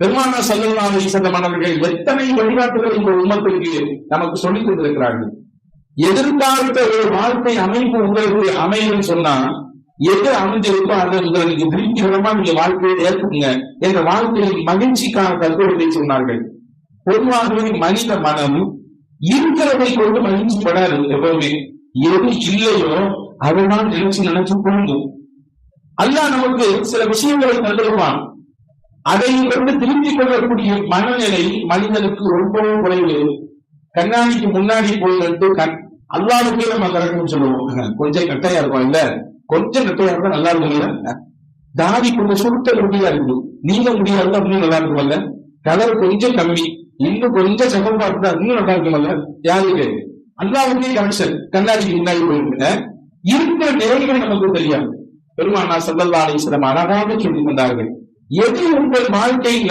பெருமானா சல்லல்லாஹு அலைஹி வஸல்லம் அவர்கள் எத்தனை வழிகாட்டுகள் இந்த உம்மத்திற்கு நமக்கு சொல்லிக் கொண்டிருக்கிறார்கள் எதிர்பார்த்த ஒரு வாழ்க்கை அமைப்பு உங்களுக்கு அமையும் சொன்னா எது அமைஞ்சிருக்கோ அது உங்களுக்கு திருப்திகரமா நீங்க வாழ்க்கையை ஏற்படுங்க என்ற வாழ்க்கையில் மகிழ்ச்சிக்கான தத்துவத்தை சொன்னார்கள். பொதுவாகவே மனித மனம் இருக்கிறதை கொண்டு மகிழ்ச்சி படாது எப்பவுமே. எது இல்லையோ அதனால் நினைச்சு நினைச்சு பொழுதும் அல்லா நமக்கு சில விஷயங்களை தந்திருப்பான். அதை கொண்டு திரும்பிக் கொள்ளக்கூடிய மனநிலை மனிதனுக்கு ரொம்பவும் குறைவு. கண்ணாடிக்கு முன்னாடி போயிட்டு கண் அல்லாவுக்கே நம்ம கரெக்ட்னு சொல்லுவோம். கொஞ்சம் கட்டையா இருக்கும் இல்ல? கொஞ்சம் கட்டையா இருந்தா நல்லா இருக்கும்ல தாடி கொஞ்சம் சுருட்ட முடியா இருக்கு நீங்க முடியாது அப்படின்னு நல்லா இருக்குமல்ல கலர் கொஞ்சம் கம்மி இன்னும் கொஞ்சம் சகமா இருந்தா இன்னும் நல்லா இருக்குமல்ல யாருக்கு அல்லாவுக்கே கனெக்ஷன் கண்ணாடிக்கு முன்னாடி போயிருக்க இருக்கிற நிலைகள் நமக்கு தெரியாது. பெருமானா சல்லல்லா அலிஸ்லாம் அழகாக சொல்லிக் கொண்டார்கள். எது உங்கள் வாழ்க்கையில்